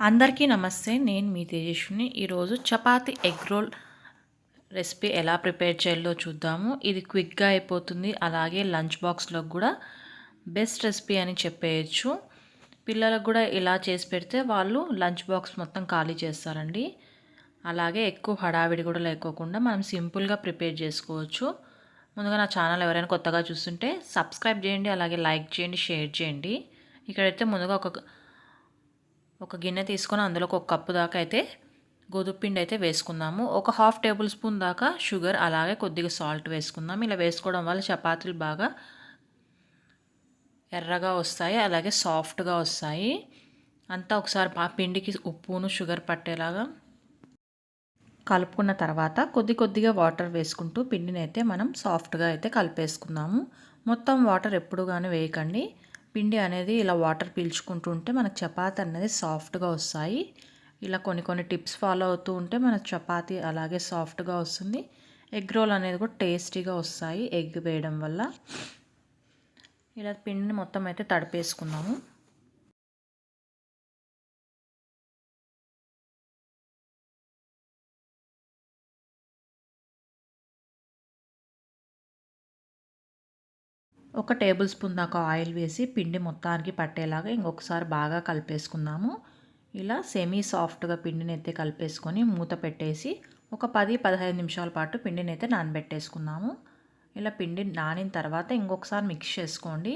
అందరికీ నమస్తే నేను మీ తేజస్విని. ఈరోజు చపాతి ఎగ్ రోల్ రెసిపీ ఎలా ప్రిపేర్ చేయాలో చూద్దాము. ఇది క్విక్గా అయిపోతుంది అలాగే లంచ్ బాక్స్లో కూడా బెస్ట్ రెసిపీ అని చెప్పేయచ్చు. పిల్లలకు కూడా ఇలా చేసి పెడితే వాళ్ళు లంచ్ బాక్స్ మొత్తం ఖాళీ చేస్తారండి. అలాగే ఎక్కువ హడావిడి కూడా లేకోకుండా మనం సింపుల్గా ప్రిపేర్ చేసుకోవచ్చు. ముందుగా నా ఛానల్ ఎవరైనా కొత్తగా చూస్తుంటే సబ్స్క్రైబ్ చేయండి అలాగే లైక్ చేయండి షేర్ చేయండి. ఇక్కడైతే ముందుగా ఒక ఒక గిన్నె తీసుకొని అందులోకి ఒక కప్పు దాకా అయితే గోధుమ పిండి అయితే వేసుకుందాము. ఒక హాఫ్ టేబుల్ స్పూన్ దాకా షుగర్ అలాగే కొద్దిగా సాల్ట్ వేసుకుందాం. ఇలా వేసుకోవడం వల్ల చపాతీలు బాగా ఎర్రగా వస్తాయి అలాగే సాఫ్ట్గా వస్తాయి. అంతా ఒకసారి ఆ పిండికి ఉప్పును షుగర్ పట్టేలాగా కలుపుకున్న తర్వాత కొద్ది కొద్దిగా వాటర్ వేసుకుంటూ పిండిని అయితే మనం సాఫ్ట్గా అయితే కలిపేసుకుందాము. మొత్తం వాటర్ ఎప్పుడు కానీ వేయకండి. పిండి అనేది ఇలా వాటర్ పీల్చుకుంటూ ఉంటే మనకు చపాతి అనేది సాఫ్ట్గా వస్తాయి. ఇలా కొన్ని కొన్ని టిప్స్ ఫాలో అవుతూ ఉంటే మన చపాతి అలాగే సాఫ్ట్గా వస్తుంది. ఎగ్ రోల్ అనేది కూడా టేస్టీగా వస్తాయి ఎగ్ వేయడం వల్ల. ఇలా పిండిని మొత్తం అయితే తడిపేసుకున్నాము. ఒక టేబుల్ స్పూన్ దాకా ఆయిల్ వేసి పిండి మొత్తానికి పట్టేలాగా ఇంకొకసారి బాగా కలిపేసుకుందాము. ఇలా సెమీ సాఫ్ట్గా పిండిని అయితే కలిపేసుకొని మూత పెట్టేసి ఒక పది పదహైదు నిమిషాల పాటు పిండిని అయితే నానబెట్టేసుకుందాము. ఇలా పిండి నానిన తర్వాత ఇంకొకసారి మిక్స్ చేసుకోండి.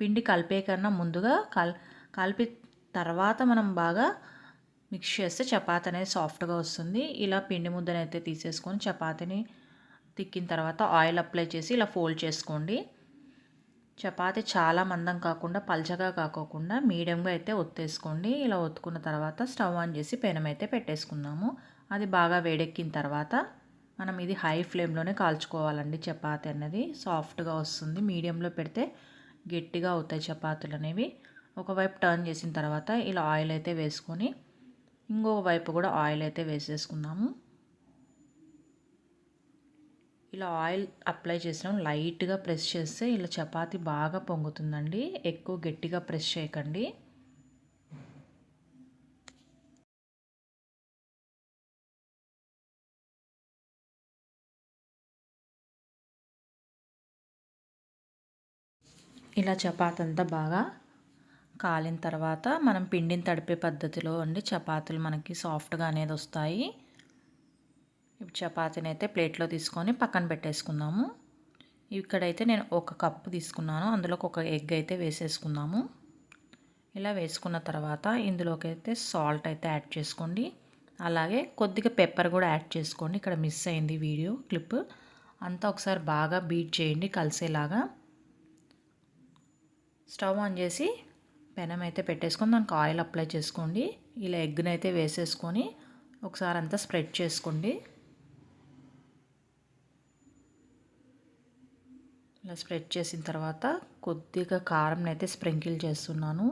పిండి కలిపే కన్నా ముందుగా కల్ కలిపి తర్వాత మనం బాగా మిక్స్ చేస్తే చపాతి అనేది సాఫ్ట్గా వస్తుంది. ఇలా పిండి ముద్దనైతే తీసేసుకొని చపాతీని తిక్కిన తర్వాత ఆయిల్ అప్లై చేసి ఇలా ఫోల్డ్ చేసుకోండి. చపాతి చాలా మందం కాకుండా పల్చగా కాకోకుండా మీడియంగా అయితే ఒత్తేసుకోండి. ఇలా ఒత్తుకున్న తర్వాత స్టవ్ ఆన్ చేసి పెనం అయితే పెట్టేసుకుందాము. అది బాగా వేడెక్కిన తర్వాత మనం ఇది హై ఫ్లేమ్లోనే కాల్చుకోవాలండి చపాతి అనేది. సాఫ్ట్గా వస్తుంది. మీడియంలో పెడితే గట్టిగా అవుతాయి చపాతీలు అనేవి. ఒకవైపు టర్న్ చేసిన తర్వాత ఇలా ఆయిల్ అయితే వేసుకొని ఇంకొక వైపు కూడా ఆయిల్ అయితే వేసేసుకుందాము. ఇలా ఆయిల్ అప్లై చేసినాం లైట్గా ప్రెస్ చేస్తే ఇలా చపాతీ బాగా పొంగుతుందండి. ఎక్కువ గట్టిగా ప్రెస్ చేయకండి. ఇలా చపాతి అంతా బాగా కాలిన తర్వాత మనం పిండిని తడిపే పద్ధతిలో అండి చపాతీలు మనకి సాఫ్ట్గా అనేది వస్తాయి. ఇప్పుడు చపాతీని అయితే ప్లేట్లో తీసుకొని పక్కన పెట్టేసుకుందాము. ఇక్కడైతే నేను ఒక కప్పు తీసుకున్నాను. అందులోకి ఒక ఎగ్ అయితే వేసేసుకుందాము. ఇలా వేసుకున్న తర్వాత ఇందులోకి అయితే సాల్ట్ అయితే యాడ్ చేసుకోండి. అలాగే కొద్దిగా పెప్పర్ కూడా యాడ్ చేసుకోండి. ఇక్కడ మిస్ అయింది వీడియో క్లిప్. అంతా ఒకసారి బాగా బీట్ చేయండి కలిసేలాగా. స్టవ్ ఆన్ చేసి పెనం అయితే పెట్టేసుకొని దానికి ఆయిల్ అప్లై చేసుకోండి. ఇలా ఎగ్ని అయితే వేసేసుకొని ఒకసారి అంతా స్ప్రెడ్ చేసుకోండి. ఇలా స్ప్రెడ్ చేసిన తర్వాత కొద్దిగా కారం అయితే స్ప్రింకిల్ చేస్తున్నాను.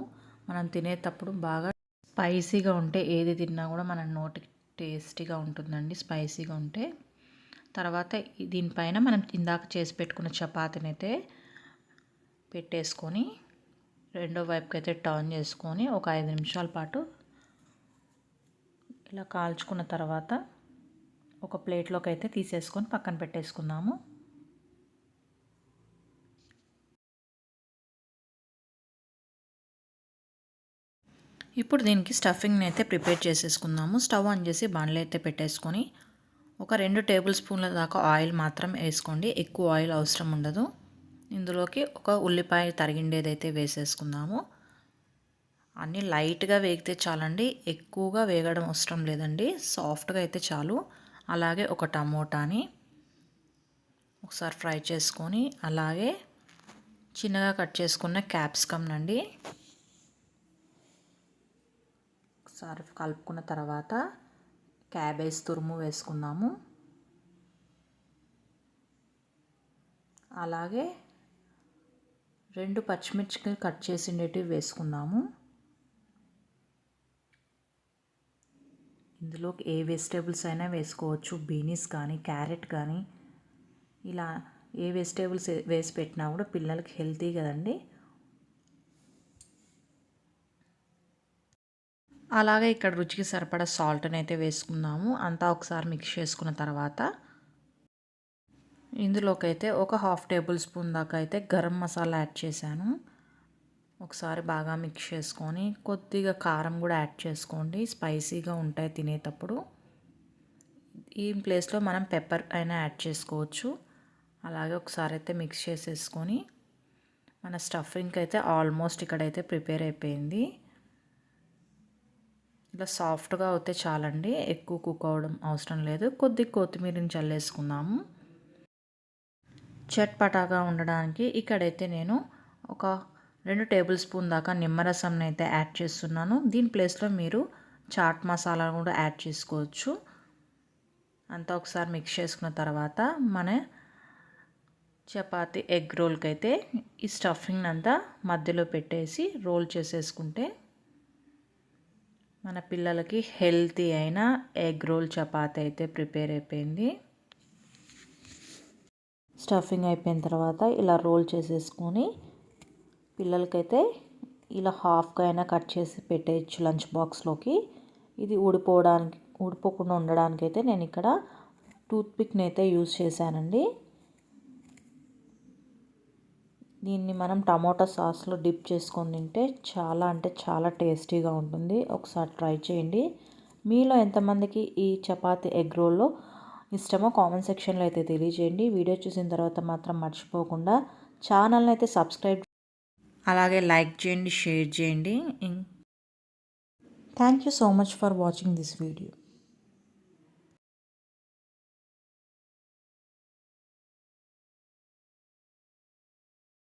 మనం తినేటప్పుడు బాగా స్పైసీగా ఉంటే ఏది తిన్నా కూడా మన నోటికి టేస్టీగా ఉంటుందండి స్పైసీగా ఉంటే. తర్వాత దీనిపైన మనం ఇందాక చేసి పెట్టుకున్న చపాతీని అయితే పెట్టేసుకొని రెండో వైపుకి అయితే టర్న్ చేసుకొని ఒక ఐదు నిమిషాల పాటు ఇలా కాల్చుకున్న తర్వాత ఒక ప్లేట్లోకి అయితే తీసేసుకొని పక్కన పెట్టేసుకుందాము. ఇప్పుడు దీనికి స్టఫింగ్ని అయితే ప్రిపేర్ చేసేసుకుందాము. స్టవ్ ఆన్ చేసి బండ్లు అయితే పెట్టేసుకొని ఒక రెండు టేబుల్ స్పూన్ల దాకా ఆయిల్ మాత్రం వేసుకోండి. ఎక్కువ ఆయిల్ అవసరం ఉండదు. ఇందులోకి ఒక ఉల్లిపాయ తరిగిండేది అయితే వేసేసుకుందాము. అన్నీ లైట్గా వేగితే చాలండి. ఎక్కువగా వేగడం అవసరం లేదండి. సాఫ్ట్గా అయితే చాలు. అలాగే ఒక టమోటాని ఒకసారి ఫ్రై చేసుకొని అలాగే చిన్నగా కట్ చేసుకున్న క్యాప్సికమ్ నండి. ఒకసారి కలుపుకున్న తర్వాత క్యాబేజ్ తురుము వేసుకుందాము. అలాగే రెండు పచ్చిమిర్చి కట్ చేసిండేటివి వేసుకుందాము. ఇందులో ఏ వెజిటేబుల్స్ అయినా వేసుకోవచ్చు. బీనీస్ కానీ క్యారెట్ కానీ ఇలా ఏ వెజిటేబుల్స్ వేసి పెట్టినా కూడా పిల్లలకి హెల్తీ కదండి. అలాగే ఇక్కడ రుచికి సరిపడా సాల్ట్ని అయితే వేసుకుందాము. అంతా ఒకసారి మిక్స్ చేసుకున్న తర్వాత ఇందులోకైతే ఒక హాఫ్ టేబుల్ స్పూన్ దాకా అయితే గరం మసాలా యాడ్ చేశాను. ఒకసారి బాగా మిక్స్ చేసుకొని కొద్దిగా కారం కూడా యాడ్ చేసుకోండి. స్పైసీగా ఉంటాయి తినేటప్పుడు. ఈ ప్లేస్లో మనం పెప్పర్ అయినా యాడ్ చేసుకోవచ్చు. అలాగే ఒకసారి అయితే మిక్స్ చేసేసుకొని మన స్టఫింగ్కి అయితే ఆల్మోస్ట్ ఇక్కడైతే ప్రిపేర్ అయిపోయింది. ఇలా సాఫ్ట్గా అవుతే చాలండి. ఎక్కువ కుక్ అవడం అవసరం లేదు. కొద్ది కొత్తిమీరని చల్లేసుకుందాము. చట్పటాగా ఉండడానికి ఇక్కడైతే నేను ఒక రెండు టేబుల్ స్పూన్ దాకా నిమ్మరసంని అయితే యాడ్ చేస్తున్నాను. దీని ప్లేస్లో మీరు చాట్ మసాలా కూడా యాడ్ చేసుకోవచ్చు. అంతా ఒకసారి మిక్స్ చేసుకున్న తర్వాత మన చపాతి ఎగ్ రోల్కి అయితే ఈ స్టఫింగ్ అంతా మధ్యలో పెట్టేసి రోల్ చేసేసుకుంటే మన పిల్లలకి హెల్తీ అయిన ఎగ్ రోల్ చపాతి అయితే ప్రిపేర్ అయిపోయింది. స్టఫింగ్ అయిపోయిన తర్వాత ఇలా రోల్ చేసేసుకొని పిల్లలకైతే ఇలా హాఫ్గా అయినా కట్ చేసి పెట్టేయచ్చు లంచ్ బాక్స్లోకి. ఇది ఊడిపోవడానికి ఊడిపోకుండా ఉండడానికైతే నేను ఇక్కడ టూత్పిక్ని అయితే యూజ్ చేశానండి. దీన్ని మనం టమాటా సాస్లో డిప్ చేసుకొని తింటే చాలా అంటే చాలా టేస్టీగా ఉంటుంది. ఒకసారి ట్రై చేయండి. మీలో ఎంతమందికి ఈ చపాతి ఎగ్ రోల్లో ఇష్టమో కామెంట్ సెక్షన్లో అయితే తెలియజేయండి. వీడియో చూసిన తర్వాత మాత్రం మర్చిపోకుండా ఛానల్ని అయితే సబ్స్క్రైబ్ అలాగే లైక్ చేయండి షేర్ చేయండి. Thank you so much for watching this video.